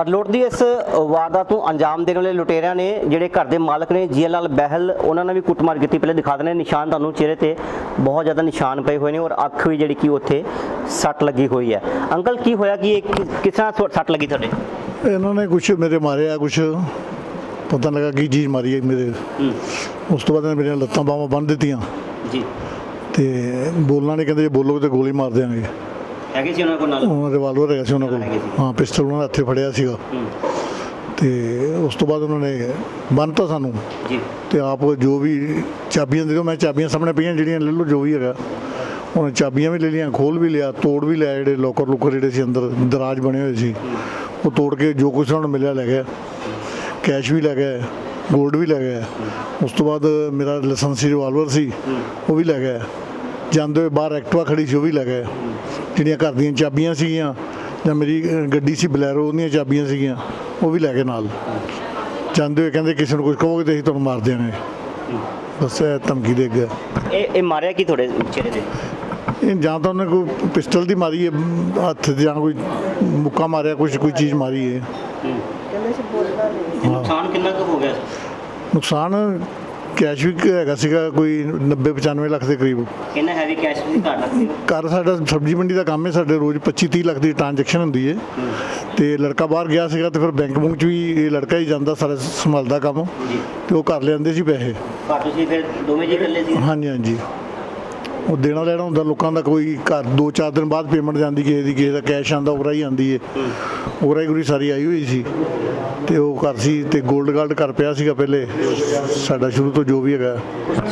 ਕਰਲੋਟ ਦੀ ਇਸ ਵਾਰਦਾਤ ਨੂੰ ਅੰਜਾਮ ਦੇਣ ਵਾਲੇ ਲੁਟੇਰਿਆਂ ਨੇ ਜਿਹੜੇ ਘਰ ਦੇ ਮਾਲਕ ਨੇ ਜੀਐਲ ਲਾਲ ਬਹਿਲ ਉਹਨਾਂ ਨੇ ਵੀ ਕੁੱਟਮਾਰ ਕੀਤੀ। ਪਹਿਲੇ ਦਿਖਾ ਦਨੇ ਨਿਸ਼ਾਨ ਤੁਹਾਨੂੰ ਚਿਹਰੇ ਤੇ ਬਹੁਤ ਜ਼ਿਆਦਾ ਨਿਸ਼ਾਨ ਪਏ ਹੋਏ ਨੇ ਔਰ ਅੱਖ ਵੀ ਜਿਹੜੀ ਕਿ ਉੱਥੇ ਸੱਟ ਲੱਗੀ ਹੋਈ ਹੈ। ਅੰਕਲ ਕੀ ਹੋਇਆ? ਕਿ ਇਹ ਕਿਸ ਤਰ੍ਹਾਂ ਸੱਟ- ਲੱਗੀ ਤੁਹਾਡੇ? ਇਹਨਾਂ ਨੇ ਕੁਛ ਮੇਰੇ ਮਾਰਿਆ ਕੁਛ ਪਤਾ ਲੱਗਾ ਕੀ ਚੀਜ਼ ਮਾਰੀ ਹੈ ਮੇਰੇ। ਉਸ ਤੋਂ ਬਾਅਦ ਇਹਨਾਂ ਮੇਰੀਆਂ ਲੱਤਾਂ ਬਾਹਾਂ ਬੰਨ੍ਹ ਦਿੱਤੀਆਂ। ਜੀ। ਤੇ ਬੋਲਣਾ ਨਹੀਂ ਕਹਿੰਦੇ ਜੇ ਬੋਲੋਗੇ ਤਾਂ ਗੋਲੀ ਮਾਰ ਦਿਆਂਗੇ। ਹੈਗੇ ਸੀ ਉਹਨਾਂ ਕੋਲ ਨਾਲ? ਉਹਨਾਂ ਰਿਵਾਲਵਰ ਹੈਗਾ ਸੀ ਉਹਨਾਂ ਕੋਲ। ਹਾਂ ਪਿਸਟਲ ਉਹਨਾਂ ਦੇ ਹੱਥੇ ਫੜਿਆ ਸੀਗਾ। ਤੇ ਉਸ ਤੋਂ ਬਾਅਦ ਉਹਨਾਂ ਨੇ ਬੰਨਤਾ ਸਾਨੂੰ। ਜੀ। ਤੇ ਆਪ ਜੋ ਵੀ ਚਾਬੀਆਂ ਦੇ ਦਿਓ ਮੈਂ ਚਾਬੀਆਂ ਸਾਹਮਣੇ ਪਈਆਂ ਜਿਹੜੀਆਂ ਲੈ ਲਓ ਜੋ ਵੀ ਹੈਗਾ। ਉਹਨੇ ਚਾਬੀਆਂ ਵੀ ਲੈ ਲਈਆਂ ਖੋਲ ਵੀ ਲਿਆ ਤੋੜ ਵੀ ਲਿਆ ਜਿਹੜੇ ਲੋਕਰ ਲੁਕਰ ਜਿਹੜੇ ਸੀ ਅੰਦਰ ਦਰਾਜ ਬਣੇ ਹੋਏ ਸੀ। ਉਹ ਤੋੜ ਕੇ ਜੋ ਕੁਛ ਉਹਨਾਂ ਨੂੰ ਮਿਲਿਆ ਲੈ ਗਿਆ। ਕੈਸ਼ ਵੀ ਲੈ ਗਿਆ 골ਡ ਵੀ ਲੈ ਗਿਆ। ਉਸ ਤੋਂ ਬਾਅਦ ਮੇਰਾ ਲਾਇਸੈਂਸੀ ਰਿਵਾਲਵਰ ਸੀ ਉਹ ਵੀ ਲੈ ਗਿਆ। ਜਾਂਦੇ ਹੋਏ ਬਾਹਰ ਐਕਟਵਾ ਖੜੀ ਸੀ ਉਹ ਵੀ ਲੈ ਗਿਆ। ਜਿਹੜੀਆਂ ਘਰ ਦੀਆਂ ਚਾਬੀਆਂ ਸੀਗੀਆਂ ਜਾਂ ਮੇਰੀ ਗੱਡੀ ਸੀ ਬਲੈਰੋ ਉਹਦੀਆਂ ਚਾਬੀਆਂ ਸੀਗੀਆਂ ਉਹ ਵੀ ਲੈ ਗਏ ਨਾਲ। ਜਾਂਦੇ ਹੋਏ ਕਹਿੰਦੇ ਕਿਸੇ ਨੂੰ ਕੁਝ ਕਹੋਗੇ ਤੇ ਅਸੀਂ ਤੁਹਾਨੂੰ ਮਾਰ ਦਿਆਂਗੇ ਬਸ ਇਹ ਧਮਕੀ ਦੇ ਗਿਆ ਇਹ ਇਹ ਮਾਰਿਆ ਕੀ ਤੁਹਾਡੇ ਚਿਹਰੇ ਤੇ? ਇਹ ਜਾਂ ਤਾਂ ਉਹਨੇ ਕੋਈ ਪਿਸਟਲ ਦੀ ਮਾਰੀ ਹੈ ਹੱਥ ਜਾਂ ਕੋਈ ਮੁੱਕਾ ਮਾਰਿਆ ਕੁਝ ਕੋਈ ਚੀਜ਼ ਮਾਰੀ ਹੈ। ਇਹ ਨੁਕਸਾਨ ਕਿੰਨਾ ਕੁ ਹੋ ਗਿਆ? ਨੁਕਸਾਨ ਕੈਸ਼ ਵੀ ਹੈਗਾ ਸੀਗਾ ਕੋਈ 90 95 ਲੱਖ ਦੇ ਕਰੀਬ। ਕਿੰਨਾ ਹੈਵੀ ਕੈਸ਼ ਦੀ ਘਾਟ ਲੱਗਦੀ ਘਰ ਸਾਡਾ ਸਬਜ਼ੀ ਮੰਡੀ ਦਾ ਕੰਮ ਹੈ ਸਾਡੇ ਰੋਜ਼ 25 30 ਲੱਖ ਦੀ ਟ੍ਰਾਂਜੈਕਸ਼ਨ ਹੁੰਦੀ ਹੈ। ਤੇ ਲੜਕਾ ਬਾਹਰ ਗਿਆ ਸੀਗਾ ਤੇ ਫਿਰ ਬੈਂਕ ਬੁੰਕ 'ਚ ਵੀ ਇਹ ਲੜਕਾ ਹੀ ਜਾਂਦਾ ਸਾਰਾ ਸੰਭਾਲਦਾ ਕੰਮ। ਤੇ ਉਹ ਘਰ ਲਿਆਂਦੇ ਸੀ ਪੈਸੇ। ਘਰ ਤੁਸੀਂ ਫਿਰ ਦੋਵੇਂ ਜੀ ਇਕੱਲੇ ਸੀ? ਹਾਂਜੀ ਹਾਂਜੀ। ਉਹ ਦੇਣਾ ਲੈਣਾ ਹੁੰਦਾ ਲੋਕਾਂ ਦਾ ਕੋਈ ਘਰ 2-4 ਦਿਨ ਬਾਅਦ ਪੇਮੈਂਟ ਜਾਂਦੀ ਕਿਸੇ ਦੀ ਕਿਸੇ ਦਾ ਕੈਸ਼ ਆਂਦਾ ਉਰਾ ਹੀ ਆਂਦੀ ਏ। ਉਰਾ ਹੀ ਗੁਰੀ ਸਾਰੀ ਆਈ ਹੋਈ ਸੀ। ਤੇ ਉਹ ਘਰ ਸੀ ਤੇ 골ਡ ਗਾਲਡ ਘਰ ਪਿਆ ਸੀਗਾ ਪਹਿਲੇ। ਸਾਡਾ ਸ਼ੁਰੂ ਤੋਂ ਜੋ ਵੀ ਹੈਗਾ।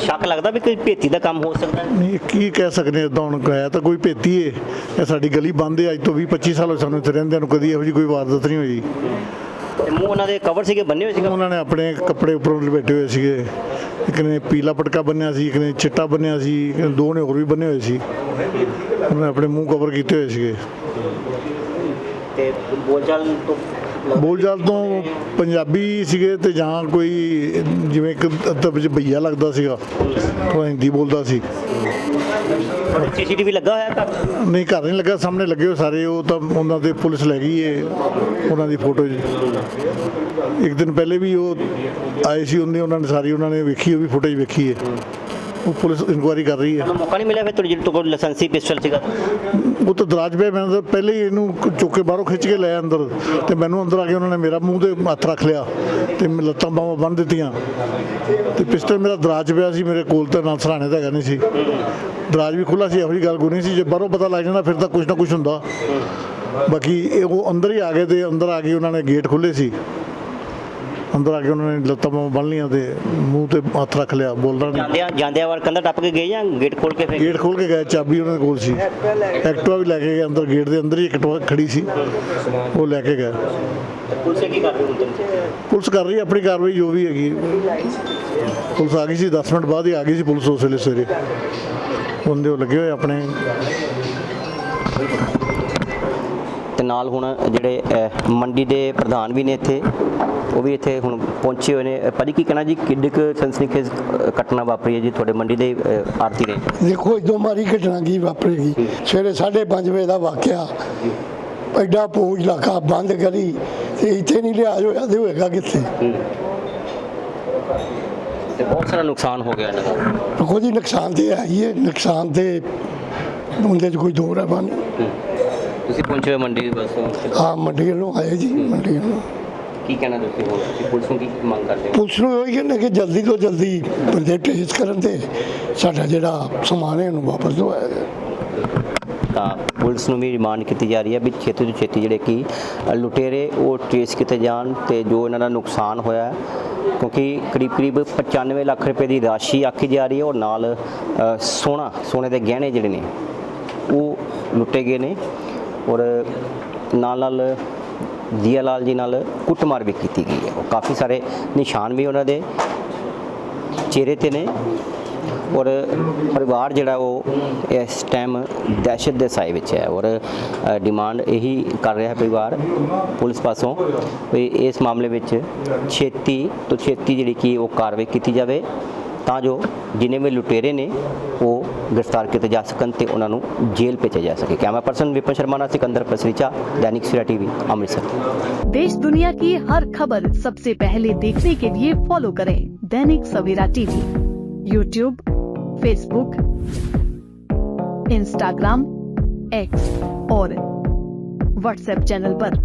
ਸ਼ੱਕ ਲੱਗਦਾ ਵੀ ਕੋਈ ਭੇਤੀ ਦਾ ਕੰਮ ਹੋ ਸਕਦਾ? ਨਹੀਂ ਕੀ ਕਹਿ ਸਕਦੇ ਇਦਾਂ ਹੁਣ ਹੈ ਤਾਂ ਕੋਈ ਭੇਤੀ ਏ। ਇਹ ਸਾਡੀ ਗਲੀ ਬੰਦ ਏ ਅੱਜ ਤੋਂ 20 25 ਸਾਲ ਹੋਏ ਸਾਨੂੰ ਇੱਥੇ ਰਹਿੰਦਿਆਂ ਨੂੰ ਕਦੀ ਇਹੋ ਜਿਹੀ ਕੋਈ ਵਾਰਦਾਤ ਨਹੀਂ ਹੋਈ। ਤੇ ਮੂੰਹ ਉਹਨਾਂ ਦੇ ਕਵਰ ਸੀਗੇ ਬੰਨੇ ਹੋਏ ਸੀਗੇ? ਉਹਨਾਂ ਨੇ ਆਪਣੇ ਕੱਪੜੇ ਉੱਪਰੋਂ ਲਪੇਟੇ ਹੋਏ ਸੀਗੇ। ਇੱਕ ਨੇ ਪੀਲਾ ਪਟਕਾ ਬੰਨਿਆ ਸੀ ਇੱਕ ਨੇ ਚਿੱਟਾ ਬੰਨਿਆ ਸੀ ਇੱਕ ਨੇ ਦੋ ਨੇ ਹੋਰ ਵੀ ਬੰਨੇ ਹੋਏ ਸੀ। ਉਹਨਾਂ ਆਪਣੇ ਮੂੰਹ ਕਵਰ ਕੀਤੇ ਹੋਏ ਸੀਗੇ। ਤੇ ਬੋਲਚਾਲ ਤੋਂ ਬੋਲਚਾਲ ਤੋਂ ਪੰਜਾਬੀ ਸੀਗੇ ਤੇ ਜਾਂ ਕੋਈ ਜਿਵੇਂ ਇੱਕ ਅੱਧਾ ਵਿੱਚ ਭਈਆ ਲੱਗਦਾ ਸੀਗਾ ਉਹ ਹਿੰਦੀ ਬੋਲਦਾ ਸੀ। ਸੀਸੀਟੀਵੀ ਲੱਗਾ ਹੋਇਆ ਘਰ? ਨਹੀਂ ਘਰ ਨਹੀਂ ਲੱਗਾ, ਸਾਹਮਣੇ ਲੱਗੇ ਹੋਏ ਸਾਰੇ। ਉਹ ਤਾਂ ਉਹਨਾਂ ਦੇ ਪੁਲਿਸ ਲੈ ਗਈ ਏ, ਉਹਨਾਂ ਦੀ ਫੋਟੋ ਇੱਕ ਦਿਨ ਪਹਿਲੇ ਵੀ ਉਹ ਆਏ ਸੀ, ਉਹਨੇ, ਉਹਨਾਂ ਨੇ ਸਾਰੀ ਉਹਨਾਂ ਨੇ ਵੇਖੀ, ਉਹ ਵੀ ਫੁਟੇਜ ਵੇਖੀ ਏ। ਪੁਲਿਸ ਇਨਕੁਆਇਰੀ ਕਰ ਰਹੀ ਹੈ। ਤੁਹਾਨੂੰ ਮੌਕਾ ਨਹੀਂ ਮਿਲਿਆ ਫਿਰ ਤੁਹਾਡੀ ਜਿਹੜੇ ਕੋਲ ਲਾਇਸੈਂਸੀ ਪਿਸਟਲ ਸੀਗਾ? ਉਹ ਤਾਂ ਦਰਾਜ ਪਿਆ ਮੈਂ ਤਾਂ ਪਹਿਲੇ ਹੀ ਇਹਨੂੰ ਚੁੱਕ ਕੇ ਬਾਹਰੋਂ ਖਿੱਚ ਕੇ ਲਿਆ ਅੰਦਰ। ਤੇ ਮੈਨੂੰ ਅੰਦਰ ਆ ਕੇ ਉਹਨਾਂ ਨੇ ਮੇਰਾ ਮੂੰਹ ਤੇ ਹੱਥ ਰੱਖ ਲਿਆ ਤੇ ਮੈਂ ਲੱਤਾਂ ਬਾਹਾਂ ਬੰਨ ਦਿੱਤੀਆਂ। ਤੇ ਪਿਸਟਲ ਮੇਰਾ ਦਰਾਜ ਪਿਆ ਸੀ ਮੇਰੇ ਕੋਲ ਤਾਂ ਨਾਲ ਸਰਾਣੇ ਤਾਂ ਹੈਗਾ ਨਹੀਂ ਸੀ। ਦਰਾਜ ਵੀ ਖੁੱਲਾ ਸੀ ਇਹੋ ਜਿਹੀ ਗੱਲ ਕੋਈ ਨਹੀਂ ਸੀ। ਜੇ ਬਾਹਰੋਂ ਪਤਾ ਲੱਗ ਜਾਂਦਾ ਫਿਰ ਤਾਂ ਕੁਝ ਨਾ ਕੁਝ ਹੁੰਦਾ। ਬਾਕੀ ਇਹ ਉਹ ਅੰਦਰ ਹੀ ਆ ਗਏ ਤੇ ਅੰਦਰ ਆ ਕੇ ਉਹਨਾਂ ਨੇ ਗੇਟ ਖੁੱਲੇ ਸੀ। ਅੰਦਰ ਆ ਕੇ ਉਹਨਾਂ ਨੇ ਲੱਤਾਂ ਬੰਨ ਲੀਆਂ ਤੇ ਮੂੰਹ ਤੇ ਹੱਥ ਰੱਖ ਲਿਆ ਬੋਲਣਾ ਨਹੀਂ ਜਾਂਦਿਆਂ ਜਾਂਦਿਆਂ ਵਾਰ ਕੰਧਾ ਟੱਪ ਕੇ ਗਏ ਜਾਂ ਗੇਟ ਖੋਲ ਕੇ ਫਿਰ? ਗੇਟ ਖੋਲ ਕੇ ਗਏ ਚਾਬੀ ਉਹਨਾਂ ਦੇ ਕੋਲ ਸੀ। ਐਕਟਵਾ ਵੀ ਲੈ ਕੇ ਗਏ ਅੰਦਰ ਗੇਟ ਦੇ ਅੰਦਰ ਹੀ ਐਕਟਵਾ ਖੜੀ ਸੀ। ਉਹ ਲੈ ਕੇ ਗਏ। ਪੁਲਿਸ ਕੀ ਕਰ ਰਹੀ ਹੁਣ ਪੁਲਿਸ ਕਰ ਰਹੀ ਹੈ ਆਪਣੀ ਕਾਰਵਾਈ ਜੋ ਵੀ ਹੈਗੀ। ਪੁਲਿਸ ਆ ਗਈ ਸੀ 10 ਮਿੰਟ ਬਾਅਦ ਹੀ ਆ ਗਈ ਸੀ ਪੁਲਿਸ ਉਸ ਵੇਲੇ ਸਵੇਰੇ। ਬੰਦੇ ਉਹ ਲੱਗੇ ਹੋਏ ਆਪਣੇ। ਨਾਲ ਹੁਣ ਜਿਹੜੇ ਮੰਡੀ ਦੇ ਪ੍ਰਧਾਨ ਵੀ ਨੇ ਇੱਥੇ ਉਹ ਵੀ ਇੱਥੇ ਹੁਣ ਪਹੁੰਚੇ ਹੋਏ ਨੇ। ਭਾਜੀ ਕੀ ਕਹਿਣਾ ਜੀ? ਕਿੰਨੀ ਕੁ ਸਨਸਨੀਖੇਜ਼ ਘਟਨਾ ਵਾਪਰੀ ਹੈ ਜੀ ਤੁਹਾਡੇ ਮੰਡੀ ਦੇ ਆਰਤੀ ਨੇ ਦੇਖੋ ਇਦੋਂ ਮਾਰੀ ਘਟਨਾ ਕੀ ਵਾਪਰੇਗੀ? ਸਵੇਰੇ 5:30 ਵਜੇ ਦਾ ਵਾਕਿਆ। ਐਡਾ ਪੂੰਝ ਇਲਾਕਾ ਬੰਦ ਕਰੀ ਤੇ ਇੱਥੇ ਨਹੀਂ ਲਿਆਜ ਹੋਇਆ ਤੇ ਹੋਏਗਾ ਕਿੱਥੇ? ਤੇ ਬਹੁਤ ਸਾਰਾ ਨੁਕਸਾਨ ਹੋ ਗਿਆ ਇਹਨਾਂ ਦਾ। ਜੀ ਨੁਕਸਾਨ ਤੇ ਹੈ ਹੀ ਹੈ। ਨੁਕਸਾਨ ਤੇ ਉਹਦੇ 'ਚ ਕੋਈ ਦੋ ਹੈ ਬਣ ਤੁਸੀਂ ਪਹੁੰਚੇ ਹੋਏ ਮੰਡੀ ਦੇ ਬਸ ਹਾਂ ਮੰਡੀ ਵੱਲੋਂ ਆਏ ਜੀ ਮੰਡੀ ਵੱਲੋਂ। ਕੀ ਕਹਿਣਾ ਤੁਸੀਂ ਹੁਣ ਤੁਸੀਂ ਪੁਲਿਸ ਨੂੰ ਕੀ ਮੰਗ ਕਰਦੇ ਹੋ? ਪੁਲਿਸ ਨੂੰ ਇਹ ਕਹਿੰਦੇ ਕਿ ਜਲਦੀ ਤੋਂ ਜਲਦੀ ਬੰਦੇ ਟ੍ਰੇਸ ਕਰਨ ਤੇ ਸਾਡਾ ਜਿਹੜਾ ਸਮਾਨ ਹੈ ਉਹਨੂੰ ਵਾਪਸ ਦਵਾਇਆ ਜਾਏ ਤਾਂ ਪੁਲਿਸ ਨੂੰ ਵੀ ਰਿਮਾਂਡ ਕੀਤੀ ਜਾ ਰਹੀ ਹੈ ਵੀ ਛੇਤੀ ਤੋਂ ਛੇਤੀ ਜਿਹੜੇ ਕਿ ਲੁਟੇਰੇ ਉਹ ਟ੍ਰੇਸ ਕੀਤੇ ਜਾਣ ਤੇ ਜੋ ਇਹਨਾਂ ਦਾ ਨੁਕਸਾਨ ਹੋਇਆ ਹੈ, ਕਿਉਂਕਿ ਕਰੀਬ ਕਰੀਬ 95 ਲੱਖ ਰੁਪਏ ਦੀ ਰਾਸ਼ੀ ਆਖੀ ਜਾ ਰਹੀ ਹੈ ਔਰ ਨਾਲ ਸੋਨਾ ਸੋਨੇ ਦੇ ਗਹਿਣੇ ਜਿਹੜੇ ਨੇ ਉਹ ਲੁੱਟੇ ਗਏ ਨੇ। ਔਰ ਨਾਲ ਨਾਲ ਜੀਆ ਲਾਲ ਜੀ ਨਾਲ ਕੁੱਟਮਾਰ ਵੀ ਕੀਤੀ ਗਈ ਹੈ। ਕਾਫੀ ਸਾਰੇ ਨਿਸ਼ਾਨ ਵੀ ਉਹਨਾਂ ਦੇ ਚਿਹਰੇ ਤੇ ਨੇ ਔਰ ਪਰਿਵਾਰ ਜਿਹੜਾ ਉਹ ਇਸ ਟਾਈਮ ਦਹਿਸ਼ਤ ਦੇ ਸਾਏ ਵਿੱਚ ਹੈ ਔਰ ਡਿਮਾਂਡ ਇਹੀ ਕਰ ਰਿਹਾ ਹੈ ਪਰਿਵਾਰ ਪੁਲਿਸ ਪਾਸੋਂ ਵੀ ਇਸ ਮਾਮਲੇ ਵਿੱਚ ਛੇਤੀ ਤੋਂ ਛੇਤੀ ਜਿਹੜੀ ਕਿ ਉਹ ਕਾਰਵਾਈ ਕੀਤੀ ਜਾਵੇ ਤਾਂ ਜੋ ਜਿਨੇ ਵੀ ਲੁਟੇਰੇ ਨੇ ਉਹ ਗ੍ਰਿਫਤਾਰ ਕੀਤੇ ਜਾ ਸਕਣ ਤੇ ਉਹਨਾਂ ਨੂੰ ਜੇਲ੍ਹ ਭੇਜਿਆ ਜਾ ਸਕੇ ਕੈਮਰਾ ਪਰਸਨ ਵਿਪਨ ਸ਼ਰਮਾ ਨਾਲ ਸਿਕੰਦਰ ਪਸਰੀਚਾ दैनिक सवेरा टीवी अमृतसर देश दुनिया की हर खबर सबसे पहले देखने के लिए फॉलो करें Dainik Savera TV YouTube Facebook Instagram X और व्हाट्सएप चैनल पर।